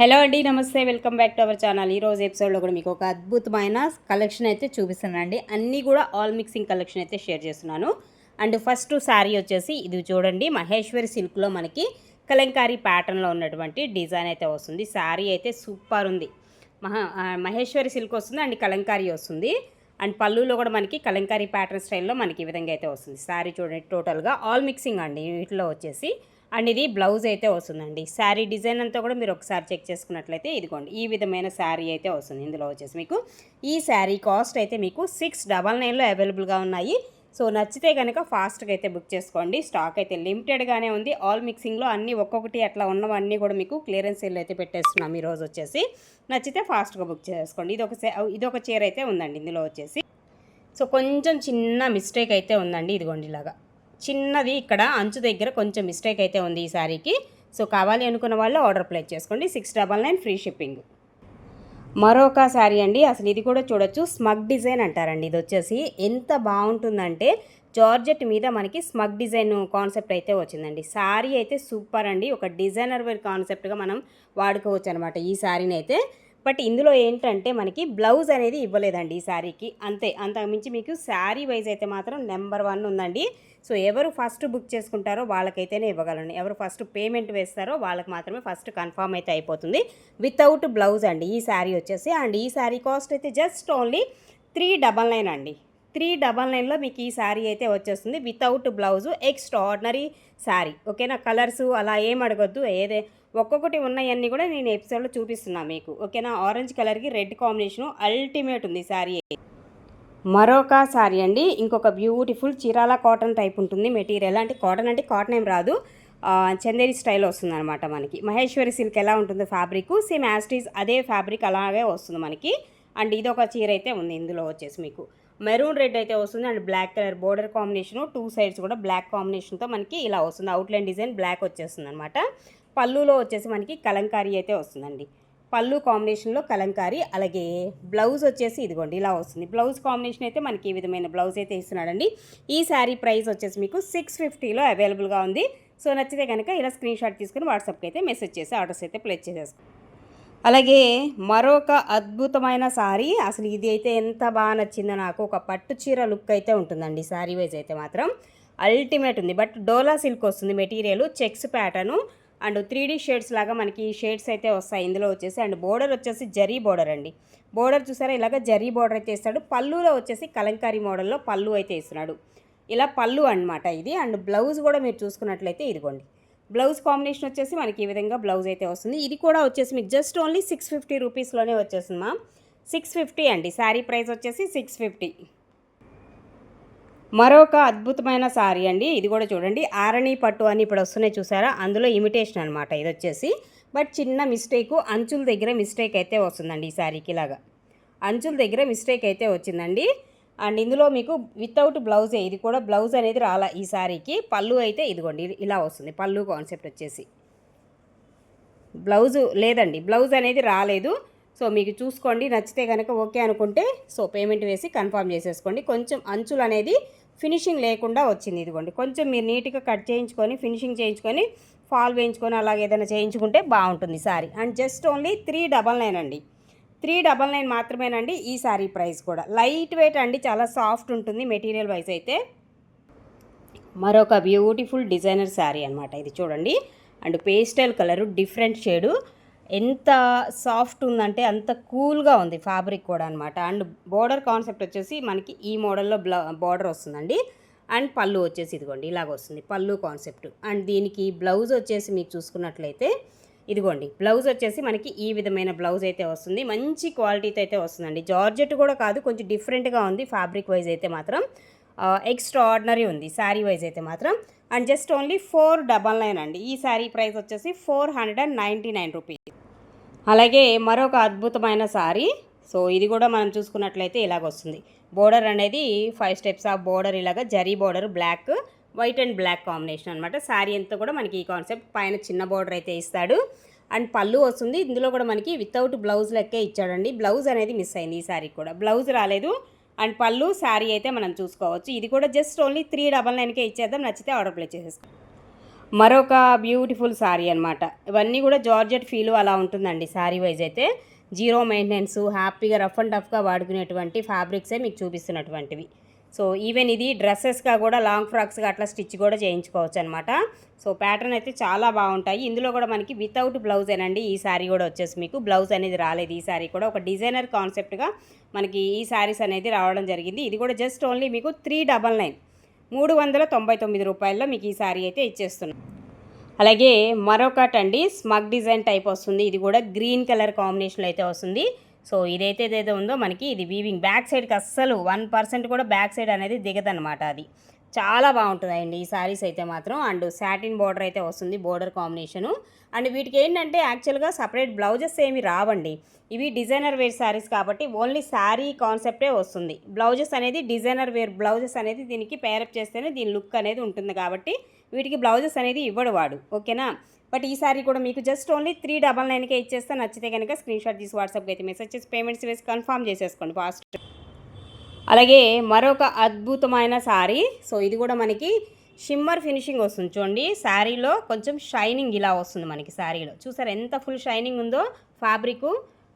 Hello అండి నమస్తే welcome back to our channel. ఈ రోజు ఎపిసోడ్లో కూడా మీకు ఒక అద్భుతమైన కలెక్షన్ అయితే చూపిస్తున్నానండి. అన్నీ కూడా ఆల్ మిక్సింగ్ కలెక్షన్ అయితే షేర్ చేస్తున్నాను. అండ్ ఫస్ట్ శారీ వచ్చేసి ఇది చూడండి మహేశ్వరి సిల్క్లో మనకి కలంకారీ ప్యాటర్న్లో ఉన్నటువంటి డిజైన్ అయితే వస్తుంది. శారీ అయితే సూపర్ ఉంది. మహా మహేశ్వరి సిల్క్ వస్తుంది అండ్ కలంకారీ వస్తుంది. అండ్ పళ్ళులో కూడా మనకి కలంకారీ ప్యాటర్న్ స్టైల్లో మనకి ఈ విధంగా అయితే వస్తుంది. శారీ చూడండి టోటల్గా ఆల్ మిక్సింగ్ అండి. వీటిలో వచ్చేసి అండ్ ఇది బ్లౌజ్ అయితే వస్తుందండి. శారీ డిజైన్ అంతా కూడా మీరు ఒకసారి చెక్ చేసుకున్నట్లయితే ఇదిగోండి. ఈ విధమైన శారీ అయితే వస్తుంది ఇందులో వచ్చేసి మీకు. ఈ శారీ కాస్ట్ అయితే మీకు సిక్స్ డబల్ నైన్లో అవైలబుల్గా ఉన్నాయి. సో నచ్చితే కనుక ఫాస్ట్గా అయితే బుక్ చేసుకోండి. స్టాక్ అయితే లిమిటెడ్గానే ఉంది. ఆల్ మిక్సింగ్లో అన్నీ ఒక్కొక్కటి అట్లా ఉన్నవన్నీ కూడా మీకు క్లియరెన్స్ సేల్ అయితే పెట్టేస్తున్నాం ఈ రోజు వచ్చేసి. నచ్చితే ఫాస్ట్గా బుక్ చేసుకోండి. ఇది ఒక ఇది ఒక చీర అయితే ఉందండి ఇందులో వచ్చేసి. సో కొంచెం చిన్న మిస్టేక్ అయితే ఉందండి. ఇదిగోండి ఇలాగా. చిన్నది ఇక్కడ అంచు దగ్గర కొంచెం మిస్టేక్ అయితే ఉంది ఈ శారీకి సో కావాలి అనుకున్న వాళ్ళు ఆర్డర్ ప్లేస్ చేసుకోండి. Six double nine free shipping మరొక శారీ అండి. అసలు ఇది కూడా చూడొచ్చు. స్మగ్ డిజైన్ అంటారండి. ఇది వచ్చేసి ఎంత బాగుంటుందంటే జార్జెట్ మీద మనకి స్మగ్ డిజైన్ కాన్సెప్ట్ అయితే వచ్చిందండి. శారీ అయితే సూపర్ అండి. ఒక డిజైనర్ వేర్ కాన్సెప్ట్గా మనం వాడుకోవచ్చు అనమాట ఈ శారీని అయితే. బట్ ఇందులో ఏంటంటే మనకి బ్లౌజ్ అనేది ఇవ్వలేదండి ఈ శారీకి అంతే. అంతకుమించి మీకు శారీ వైజ్ అయితే మాత్రం నెంబర్ వన్ ఉందండి. సో ఎవరు ఫస్ట్ బుక్ చేసుకుంటారో వాళ్ళకైతేనే ఇవ్వగలను. ఎవరు ఫస్ట్ పేమెంట్ వేస్తారో వాళ్ళకి మాత్రమే ఫస్ట్ కన్ఫర్మ్ అయితే అయిపోతుంది. వితౌట్ బ్లౌజ్ అండి ఈ శారీ వచ్చేసి. అండ్ ఈ శారీ కాస్ట్ అయితే just only three double nine అండి. త్రీ డబల్ నైన్లో మీకు ఈ శారీ అయితే వచ్చేస్తుంది. Without blouse extra ordinary sari. ఓకేనా? కలర్స్ అలా ఏం అడగొద్దు. ఏదే ఒక్కొక్కటి ఉన్నాయన్నీ కూడా నేను ఎపిసోడ్లో చూపిస్తున్నాను మీకు. ఓకేనా? ఆరెంజ్ కలర్కి రెడ్ కాంబినేషను అల్టిమేట్ ఉంది శారీ మరొక అండి. ఇంకొక బ్యూటిఫుల్ చీరాల కాటన్ టైప్ ఉంటుంది. మెటీరియల్ అంటే కాటన్ అంటే కాటన్ ఏం రాదు. చందేరి స్టైల్ వస్తుంది అనమాట మనకి. మహేశ్వరి సిల్క్ ఎలా ఉంటుందో ఫ్యాబ్రిక్ సేమ్ యాస్టీజ్ అదే ఫ్యాబ్రిక్ అలాగే వస్తుంది మనకి. అండ్ ఇది ఒక చీర అయితే ఉంది ఇందులో వచ్చేసి మీకు. మెరూన్ రెడ్ అయితే వస్తుంది and black colour border combination two sides కూడా బ్లాక్ కాంబినేషన్తో మనకి ఇలా వస్తుంది. అవుట్లైన్ డిజైన్ బ్లాక్ వచ్చేస్తుంది అనమాట పళ్ళులో వచ్చేసి మనకి కలంకారీ అయితే వస్తుందండి. పళ్ళు కాంబినేషన్లో కలంకారీ అలాగే బ్లౌజ్ వచ్చేసి ఇదిగోండి ఇలా వస్తుంది. బ్లౌజ్ కాంబినేషన్ అయితే మనకి ఈ విధమైన బ్లౌజ్ అయితే ఇస్తున్నాడండి. ఈ శారీ ప్రైస్ వచ్చేసి మీకు సిక్స్ ఫిఫ్టీలో అవైలబుల్గా ఉంది. సో నచ్చితే కనుక ఇలా స్క్రీన్ షాట్ తీసుకుని వాట్సాప్కి అయితే మెసేజ్ చేసి ఆర్డర్స్ అయితే ప్లేస్ చేసేసుకో అలాగే మరొక అద్భుతమైన శారీ అసలు ఇది అయితే ఎంత బాగా నచ్చిందో నాకు ఒక పట్టు చీర లుక్ అయితే ఉంటుందండి శారీ వైజ్ అయితే మాత్రం. అల్టిమేట్ ఉంది బట్ డోలా సిల్క్ వస్తుంది material checks pattern and three D shades లాగా మనకి షేడ్స్ అయితే వస్తాయి. ఇందులో వచ్చేసి అండ్ బోర్డర్ వచ్చేసి జరీ బోర్డర్ అండి. బోర్డర్ చూసారా? ఇలాగ జరీ బోర్డర్ అయితే ఇస్తాడు. పళ్ళులో వచ్చేసి కలంకారీ మోడల్లో పళ్ళు అయితే ఇస్తున్నాడు. ఇలా పళ్ళు అన్నమాట ఇది. అండ్ బ్లౌజ్ కూడా మీరు చూసుకున్నట్లయితే ఇదిగోండి. బ్లౌజ్ కాంబినేషన్ వచ్చేసి మనకి ఈ విధంగా బ్లౌజ్ అయితే వస్తుంది. ఇది కూడా వచ్చేసి మీకు జస్ట్ ఓన్లీ సిక్స్ ఫిఫ్టీ రూపీస్లోనే వచ్చేసింది మా సిక్స్ ఫిఫ్టీ అండి. శారీ ప్రైస్ వచ్చేసి సిక్స్ ఫిఫ్టీ. మరొక అద్భుతమైన శారీ అండి. ఇది కూడా చూడండి. ఆరణి పట్టు అని ఇప్పుడు వస్తున్నాయి చూసారా? అందులో ఇమిటేషన్ అనమాట ఇది వచ్చేసి బట్ చిన్న మిస్టేక్ అంచుల దగ్గర మిస్టేక్ అయితే వస్తుందండి ఈ శారీకి ఇలాగా. అంచుల దగ్గర మిస్టేక్ అయితే వచ్చిందండి. అండ్ ఇందులో మీకు వితౌట్ బ్లౌజే ఇది కూడా బ్లౌజ్ అనేది రాలా ఈ శారీకి పళ్ళు అయితే ఇదిగోండి ఇది ఇలా వస్తుంది. పళ్ళు కాన్సెప్ట్ వచ్చేసి. బ్లౌజు లేదండి. బ్లౌజ్ అనేది రాలేదు. సో మీకు చూసుకోండి. నచ్చితే కనుక ఓకే అనుకుంటే సో పేమెంట్ వేసి కన్ఫర్మ్ చేసేసుకోండి. కొంచెం అంచులు అనేది ఫినిషింగ్ లేకుండా వచ్చింది ఇదిగోండి. కొంచెం మీరు నీట్గా కట్ చేయించుకొని ఫినిషింగ్ చేయించుకొని ఫాల్ వేయించుకొని అలాగే ఏదైనా చేయించుకుంటే బాగుంటుంది sari. And just only three double nine అండి. త్రీ డబల్ నైన్ మాత్రమేనండి ఈ సారీ ప్రైస్ కూడా. లైట్ వెయిట్ అండి చాలా సాఫ్ట్ ఉంటుంది మెటీరియల్ వైజ్ అయితే. మరొక బ్యూటిఫుల్ డిజైనర్ శారీ అనమాట ఇది చూడండి. And pastel colour different shade. ఎంత సాఫ్ట్ ఉందంటే అంత కూల్గా ఉంది ఫ్యాబ్రిక్ కూడా అనమాట అండ్ బోర్డర్ కాన్సెప్ట్ వచ్చేసి మనకి ఈ మోడల్లో బ్ల బోర్డర్ వస్తుందండి. అండ్ పళ్ళు వచ్చేసి ఇదిగోండి ఇలాగ వస్తుంది పళ్ళు కాన్సెప్ట్. అండ్ దీనికి బ్లౌజ్ వచ్చేసి మీకు చూసుకున్నట్లయితే ఇదిగోండి బ్లౌజ్ వచ్చేసి మనకి ఈ విధమైన బ్లౌజ్ అయితే వస్తుంది. మంచి క్వాలిటీతో అయితే వస్తుందండి. జార్జెట్ కూడా కాదు కొంచెం డిఫరెంట్గా ఉంది ఫ్యాబ్రిక్ వైజ్ అయితే మాత్రం. ఎక్స్ట్రా ఆర్డినరీ ఉంది శారీ వైజ్ అయితే మాత్రం. And just only four double nine అండి. ఈ శారీ ప్రైస్ వచ్చేసి four hundred and ninety nine rupees. అలాగే మరొక అద్భుతమైన శారీ సో ఇది కూడా మనం చూసుకున్నట్లయితే ఇలాగ వస్తుంది. బోర్డర్ అనేది ఫైవ్ స్టెప్స్ ఆఫ్ బోర్డర్ ఇలాగ zari border black white and black combination అనమాట శారీ అంతా కూడా మనకి ఈ కాన్సెప్ట్ పైన చిన్న బోర్డర్ అయితే ఇస్తాడు. అండ్ పళ్ళు వస్తుంది. ఇందులో కూడా మనకి వితౌట్ బ్లౌజ్ లెక్కే ఇచ్చాడండి. బ్లౌజ్ అనేది మిస్ అయింది ఈ శారీ కూడా. బ్లౌజ్ రాలేదు. అండ్ పళ్ళు శారీ అయితే మనం చూసుకోవచ్చు. ఇది కూడా జస్ట్ ఓన్లీ త్రీ డబల్ నైన్కే ఇచ్చేద్దాం. నచ్చితే ఆర్డర్ ప్లేస్ చేసేస్తాం మరొక బ్యూటిఫుల్ శారీ అనమాట ఇవన్నీ కూడా జార్జెట్ ఫీల్ అలా ఉంటుందండి శారీ వైజ్ అయితే. జీరో మెయింటెనెన్స్ హ్యాపీగా రఫ్ అండ్ టఫ్గా వాడుకునేటువంటి ఫ్యాబ్రిక్సే మీకు చూపిస్తున్నటువంటివి. సో ఈవెన్ ఇది డ్రెస్సెస్గా కూడా లాంగ్ ఫ్రాక్స్గా అట్లా స్టిచ్ కూడా చేయించుకోవచ్చు అనమాట సో ప్యాటర్న్ అయితే చాలా బాగుంటాయి. ఇందులో కూడా మనకి వితౌట్ బ్లౌజ్ అనండి ఈ శారీ కూడా వచ్చేసి మీకు. బ్లౌజ్ అనేది రాలేదు ఈ శారీ కూడా. ఒక డిజైనర్ కాన్సెప్ట్గా మనకి ఈ శారీస్ అనేది రావడం జరిగింది. ఇది కూడా జస్ట్ ఓన్లీ మీకు త్రీ డబల్ నైన్ మూడు వందల తొంభై తొమ్మిది రూపాయల్లో మీకు ఈ శారీ అయితే ఇచ్చేస్తున్నాం. అలాగే మరొకటి అండి స్మగ్ డిజైన్ టైప్ వస్తుంది. ఇది కూడా గ్రీన్ కలర్ కాంబినేషన్లో అయితే వస్తుంది. సో ఇదైతే ఏదైతే ఉందో మనకి ఇది వీవింగ్ బ్యాక్ సైడ్కి అస్సలు వన్ పర్సెంట్ కూడా బ్యాక్ సైడ్ అనేది దిగదనమాట అది. చాలా బాగుంటుందండి. ఈ శారీస్ అయితే మాత్రం. అండ్ సాటిన్ బార్డర్ అయితే వస్తుంది బోర్డర్ కాంబినేషను. అండ్ వీటికి ఏంటంటే యాక్చువల్గా సపరేట్ బ్లౌజెస్ ఏమి రావండి. ఇవి డిజైనర్ వేర్ శారీస్ కాబట్టి ఓన్లీ శారీ కాన్సెప్టే వస్తుంది. బ్లౌజెస్ అనేది డిజైనర్ వేర్ బ్లౌజెస్ అనేది దీనికి పేరప్ చేస్తేనే దీని లుక్ అనేది ఉంటుంది కాబట్టి వీటికి బ్లౌజెస్ అనేది ఇవ్వడు వాడు. ఓకేనా? బట్ ఈ సారీ కూడా మీకు జస్ట్ ఓన్లీ త్రీ డబల్ నైన్కే ఇచ్చేస్తే నచ్చితే కనుక స్క్రీన్ షాట్ తీసి వాట్సాప్కి అయితే మెసేజ్ చేసి పేమెంట్స్ వేసి కన్ఫర్మ్ చేసేసుకోండి ఫాస్ట్. అలాగే మరొక అద్భుతమైన శారీ సో ఇది కూడా మనకి షిమ్మర్ ఫినిషింగ్ వస్తుంది. చూడండి శారీలో కొంచెం షైనింగ్ ఇలా వస్తుంది మనకి శారీలో చూసారు ఎంత ఫుల్ షైనింగ్ ఉందో ఫ్యాబ్రిక్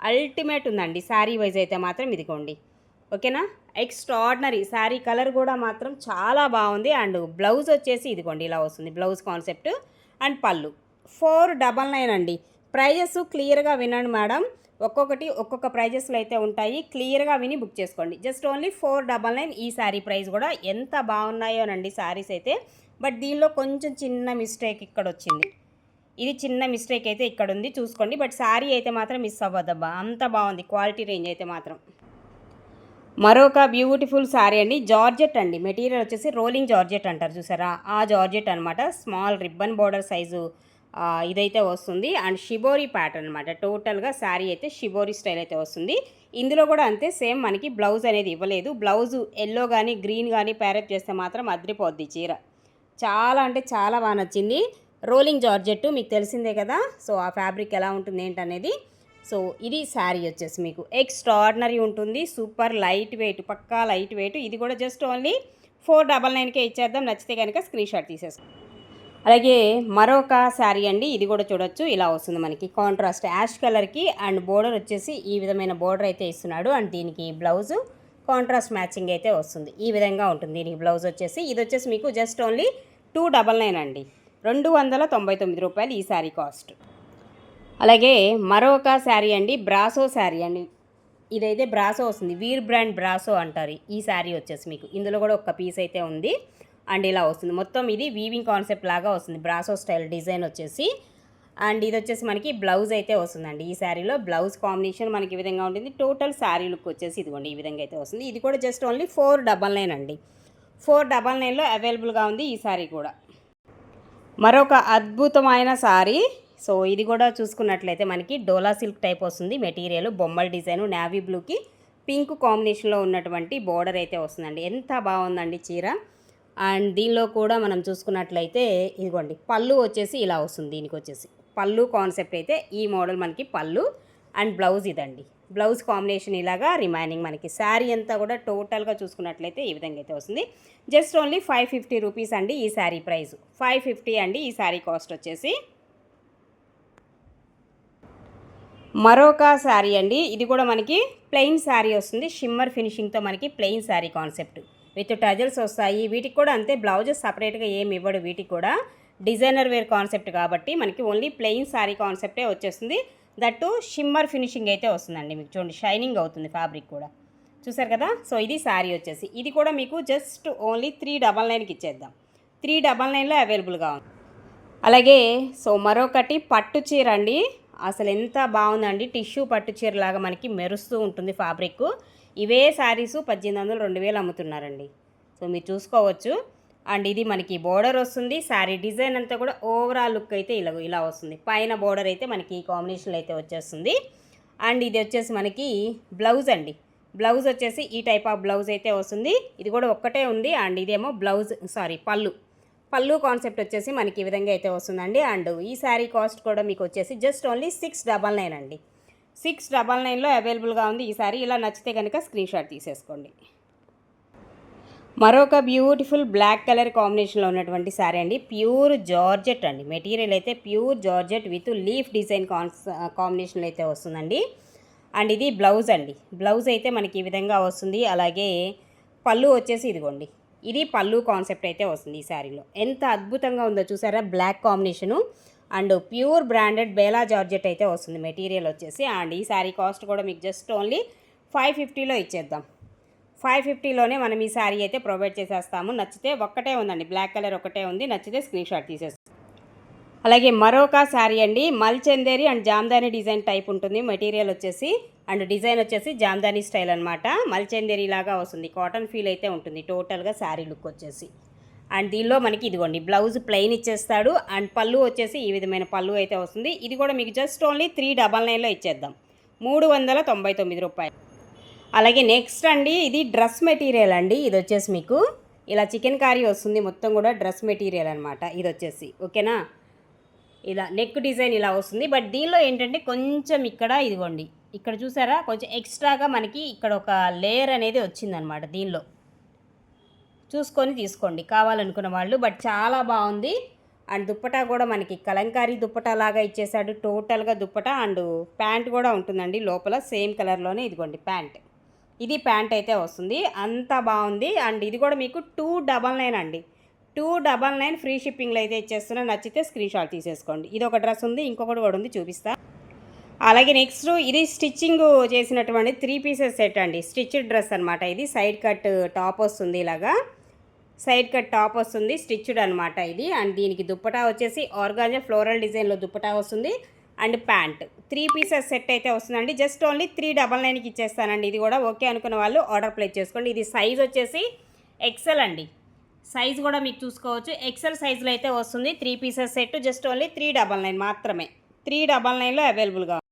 అల్టిమేట్ ఉందండి. శారీ వైజ్ అయితే మాత్రం ఇదిగోండి. ఓకేనా? ఎక్స్ట్రాడినరీ శారీ కలర్ కూడా మాత్రం చాలా బాగుంది. అండ్ బ్లౌజ్ వచ్చేసి ఇదిగోండి ఇలా వస్తుంది. బ్లౌజ్ కాన్సెప్ట్ అండ్ పళ్ళు. ఫోర్ డబల్ నైన్ అండి. ప్రైజెస్ క్లియర్గా వినండి మేడం. ఒక్కొక్కటి ఒక్కొక్క ప్రైజెస్లో అయితే ఉంటాయి. క్లియర్గా విని బుక్ చేసుకోండి. Just only four double nine ఈ శారీ ప్రైస్ కూడా ఎంత బాగున్నాయోనండి శారీస్ అయితే. బట్ దీనిలో కొంచెం చిన్న మిస్టేక్ ఇక్కడ వచ్చింది. ఇది చిన్న మిస్టేక్ అయితే ఇక్కడ ఉంది. చూసుకోండి. బట్ శారీ అయితే మాత్రం మిస్ అవ్వద్దబ్బా. అంత బాగుంది. క్వాలిటీ రేంజ్ అయితే మాత్రం. మరొక బ్యూటిఫుల్ శారీ అండి. జార్జెట్ అండి. మెటీరియల్ వచ్చేసి రోలింగ్ జార్జెట్ అంటారు చూసారా? ఆ జార్జెట్ అనమాట స్మాల్ రిబ్బన్ బోర్డర్ సైజు ఇదైతే వస్తుంది. అండ్ షిబోరీ ప్యాటర్న్ అనమాట టోటల్గా శారీ అయితే షిబోరీ స్టైల్ అయితే వస్తుంది. ఇందులో కూడా అంతే సేమ్ మనకి బ్లౌజ్ అనేది ఇవ్వలేదు. బ్లౌజ్ ఎల్లో కానీ గ్రీన్ కానీ ప్యారెట్ చేస్తే మాత్రం అద్రిపోద్ది చీర. చాలా అంటే చాలా బాగా నచ్చింది. రోలింగ్ జార్జెట్ మీకు తెలిసిందే కదా. సో ఆ ఫ్యాబ్రిక్ ఎలా ఉంటుంది ఏంటనేది. సో ఇది శారీ వచ్చేసి మీకు. ఎక్స్ట్రాడినరీ ఉంటుంది. సూపర్ లైట్ వెయిట్ పక్కా లైట్ వెయిట్. ఇది కూడా జస్ట్ ఓన్లీ ఫోర్ డబల్ నైన్కే ఇచ్చేద్దాం. నచ్చితే కనుక స్క్రీన్ షాట్ తీసేసుకో అలాగే మరొక శారీ అండి ఇది కూడా చూడొచ్చు. ఇలా వస్తుంది మనకి కాంట్రాస్ట్ యాష్ కలర్కి అండ్ బోర్డర్ వచ్చేసి ఈ విధమైన బోర్డర్ అయితే ఇస్తున్నాడు. అండ్ దీనికి బ్లౌజు కాంట్రాస్ట్ మ్యాచింగ్ అయితే వస్తుంది. ఈ విధంగా ఉంటుంది. దీనికి బ్లౌజ్ వచ్చేసి. ఇది వచ్చేసి మీకు just only two double nine అండి. రెండు వందల తొంభై తొమ్మిది రూపాయలు ఈ శారీ కాస్ట్ అలాగే మరొక శారీ అండి బ్రాసో శారీ అండి. ఇదైతే బ్రాసో వస్తుంది. వీర్ బ్రాండ్ బ్రాసో అంటారు. ఈ శారీ వచ్చేసి మీకు. ఇందులో కూడా ఒక పీస్ అయితే ఉంది. అండ్ ఇలా వస్తుంది. మొత్తం ఇది వీవింగ్ కాన్సెప్ట్ లాగా వస్తుంది. బ్రాసో స్టైల్ డిజైన్ వచ్చేసి. అండ్ ఇది వచ్చేసి మనకి బ్లౌజ్ అయితే వస్తుందండి. ఈ శారీలో బ్లౌజ్ కాంబినేషన్ మనకి ఈ విధంగా ఉంటుంది. టోటల్ శారీ లుక్ వచ్చేసి ఇదిగోండి ఈ విధంగా అయితే వస్తుంది. ఇది కూడా just only four double nine అండి. ఫోర్ డబల్ నైన్లో అవైలబుల్గా ఉంది ఈ శారీ కూడా. మరొక అద్భుతమైన శారీ సో ఇది కూడా చూసుకున్నట్లయితే మనకి డోలా సిల్క్ టైప్ వస్తుంది. మెటీరియల్ బొమ్మల డిజైన్ నావీ బ్లూకి పింక్ కాంబినేషన్లో ఉన్నటువంటి బోర్డర్ అయితే వస్తుందండి. ఎంత బాగుందండి చీర. అండ్ దీనిలో కూడా మనం చూసుకున్నట్లయితే ఇదిగోండి పళ్ళు వచ్చేసి ఇలా వస్తుంది దీనికి వచ్చేసి. పళ్ళు కాన్సెప్ట్ అయితే ఈ మోడల్ మనకి పళ్ళు అండ్ బ్లౌజ్ ఇదండి. బ్లౌజ్ కాంబినేషన్ ఇలాగా రిమైనింగ్ మనకి. శారీ అంతా కూడా టోటల్గా చూసుకున్నట్లయితే ఈ విధంగా అయితే వస్తుంది. Just only five fifty rupees అండి ఈ శారీ ప్రైస్. ఫైవ్ ఫిఫ్టీ అండి ఈ శారీ కాస్ట్ వచ్చేసి. మరొక శారీ అండి. ఇది కూడా మనకి ప్లెయిన్ శారీ వస్తుంది. షిమ్మర్ ఫినిషింగ్తో మనకి plain sari concept. With tassels వస్తాయి. వీటికి కూడా అంతే బ్లౌజెస్ సపరేట్గా ఏమి ఇవ్వడు వీటికి కూడా. డిజైనర్ వేర్ కాన్సెప్ట్ కాబట్టి మనకి ఓన్లీ ప్లెయిన్ శారీ కాన్సెప్టే వచ్చేస్తుంది. దట్టు షిమ్మర్ ఫినిషింగ్ అయితే వస్తుందండి మీకు. చూడండి షైనింగ్ అవుతుంది ఫ్యాబ్రిక్ కూడా. చూసారు కదా? సో ఇది శారీ వచ్చేసి. ఇది కూడా మీకు జస్ట్ ఓన్లీ త్రీ డబల్ నైన్కి ఇచ్చేద్దాం. త్రీ డబల్ నైన్లో అవైలబుల్గా ఉంది. అలాగే సో మరొకటి పట్టు చీర అండి. అసలు ఎంత బాగుందండి. టిష్యూ పట్టు చీర లాగా మనకి మెరుస్తూ ఉంటుంది ఫ్యాబ్రిక్ ఇవే శారీస్ పద్దెనిమిది వందలు రెండు వేలు అమ్ముతున్నారండి. సో మీరు చూసుకోవచ్చు. అండ్ ఇది మనకి బోర్డర్ వస్తుంది. శారీ డిజైన్ అంతా కూడా ఓవరాల్ లుక్ అయితే ఇలా ఇలా వస్తుంది. పైన బోర్డర్ అయితే మనకి ఈ కాంబినేషన్లో అయితే వచ్చేస్తుంది. అండ్ ఇది వచ్చేసి మనకి బ్లౌజ్ అండి. బ్లౌజ్ వచ్చేసి ఈ టైప్ ఆఫ్ బ్లౌజ్ అయితే వస్తుంది. ఇది కూడా ఒక్కటే ఉంది. అండ్ ఇదేమో బ్లౌజ్ సారీ పళ్ళు. పళ్ళు కాన్సెప్ట్ వచ్చేసి మనకి ఈ విధంగా అయితే వస్తుందండి. అండ్ ఈ శారీ కాస్ట్ కూడా మీకు వచ్చేసి just only six double nine అండి. సిక్స్ డబల్ నైన్లో అవైలబుల్గా ఉంది. ఈ శారీ ఇలా నచ్చితే కనుక స్క్రీన్ షాట్ తీసేసుకోండి. మరొక బ్యూటిఫుల్ బ్లాక్ కలర్ కాంబినేషన్లో ఉన్నటువంటి శారీ అండి. ప్యూర్ జార్జెట్ అండి. మెటీరియల్ అయితే pure georgette with leaf design cons కాంబినేషన్లో అయితే వస్తుందండి. అండ్ ఇది బ్లౌజ్ అండి. బ్లౌజ్ అయితే మనకి ఈ విధంగా వస్తుంది. అలాగే పళ్ళు వచ్చేసి ఇదిగోండి. ఇది పళ్ళు కాన్సెప్ట్ అయితే వస్తుంది ఈ శారీలో. ఎంత అద్భుతంగా ఉందో చూసారా? Black combination. And pure branded Bela georgette అయితే వస్తుంది మెటీరియల్ వచ్చేసి. అండ్ ఈ శారీ కాస్ట్ కూడా మీకు జస్ట్ ఓన్లీ ఫైవ్ ఫిఫ్టీలో ఇచ్చేద్దాం. ఫైవ్ ఫిఫ్టీలోనే మనం ఈ శారీ అయితే ప్రొవైడ్ చేసేస్తాము. నచ్చితే ఒక్కటే ఉందండి బ్లాక్ కలర్ ఒకటే ఉంది నచ్చితే స్క్రీన్ షాట్ తీసేస్తాం అలాగే మరొక శారీ అండి మల్చందేరి అండ్ జామ్దాని డిజైన్ టైప్ ఉంటుంది. మెటీరియల్ వచ్చేసి అండ్ డిజైన్ వచ్చేసి జామ్దాని స్టైల్ అనమాట మల్చందేరి లాగా వస్తుంది కాటన్ ఫీల్ అయితే ఉంటుంది టోటల్గా శారీ లుక్ వచ్చేసి. అండ్ దీనిలో మనకి ఇదిగోండి బ్లౌజ్ ప్లెయిన్ ఇచ్చేస్తాడు. అండ్ పళ్ళు వచ్చేసి ఈ విధమైన పళ్ళు అయితే వస్తుంది. ఇది కూడా మీకు జస్ట్ ఓన్లీ త్రీ డబల్ నైన్లో ఇచ్చేద్దాం. మూడు వందల తొంభై తొమ్మిది రూపాయలు. అలాగే నెక్స్ట్ అండి ఇది డ్రెస్ మెటీరియల్ అండి. ఇది వచ్చేసి మీకు ఇలా చికెన్ కారీ వస్తుంది. మొత్తం కూడా డ్రెస్ మెటీరియల్ అనమాట ఇది వచ్చేసి ఓకేనా? ఇలా నెక్ డిజైన్ ఇలా వస్తుంది. బట్ దీనిలో ఏంటంటే కొంచెం ఇక్కడ ఇదిగోండి ఇక్కడ చూసారా? కొంచెం ఎక్స్ట్రాగా మనకి ఇక్కడ ఒక లేయర్ అనేది వచ్చిందనమాట దీనిలో. చూసుకొని తీసుకోండి. కావాలనుకున్న వాళ్ళు బట్ చాలా బాగుంది. అండ్ దుప్పటా కూడా మనకి కలంకారీ దుప్పటా లాగా ఇచ్చేసాడు టోటల్గా దుప్పటా అండ్ ప్యాంట్ కూడా ఉంటుందండి లోపల. సేమ్ కలర్లోనే ఇదిగోండి ప్యాంట్. ఇది ప్యాంట్ అయితే వస్తుంది. అంత బాగుంది. అండ్ ఇది కూడా మీకు టూ డబల్ నైన్ అండి. టూ డబల్ నైన్ ఫ్రీ షిప్పింగ్లో అయితే ఇచ్చేస్తున్నా. నచ్చితే స్క్రీన్ షాట్ తీసేసుకోండి. ఇది ఒక డ్రెస్ ఉంది. ఇంకొకటి కూడా ఉంది. చూపిస్తా. అలాగే నెక్స్ట్ ఇది స్టిచ్చింగ్ చేసినటువంటి త్రీ పీసెస్ సెట్ అండి. స్టిచ్డ్ డ్రెస్ అనమాట ఇది. సైడ్ కట్ టాప్ వస్తుంది ఇలాగా. సైడ్ కట్ టాప్ వస్తుంది. స్టిచ్డ్ అనమాట ఇది. అండ్ దీనికి దుప్పటా వచ్చేసి ఆర్గాంజా ఫ్లోరల్ డిజైన్లో దుప్పటా వస్తుంది. And pant. Three pieces set అయితే వస్తుందండి. జస్ట్ ఓన్లీ త్రీ డబల్ నైన్కి ఇచ్చేస్తానండి. ఇది కూడా ఓకే అనుకున్న వాళ్ళు ఆర్డర్ ప్లేస్ చేసుకోండి. ఇది సైజ్ వచ్చేసి ఎక్సెల్ అండి. సైజ్ కూడా మీకు చూసుకోవచ్చు. ఎక్సెల్ సైజులో అయితే వస్తుంది. Three pieces set just only three double nine మాత్రమే. త్రీ డబల్ నైన్లో అవైలబుల్గా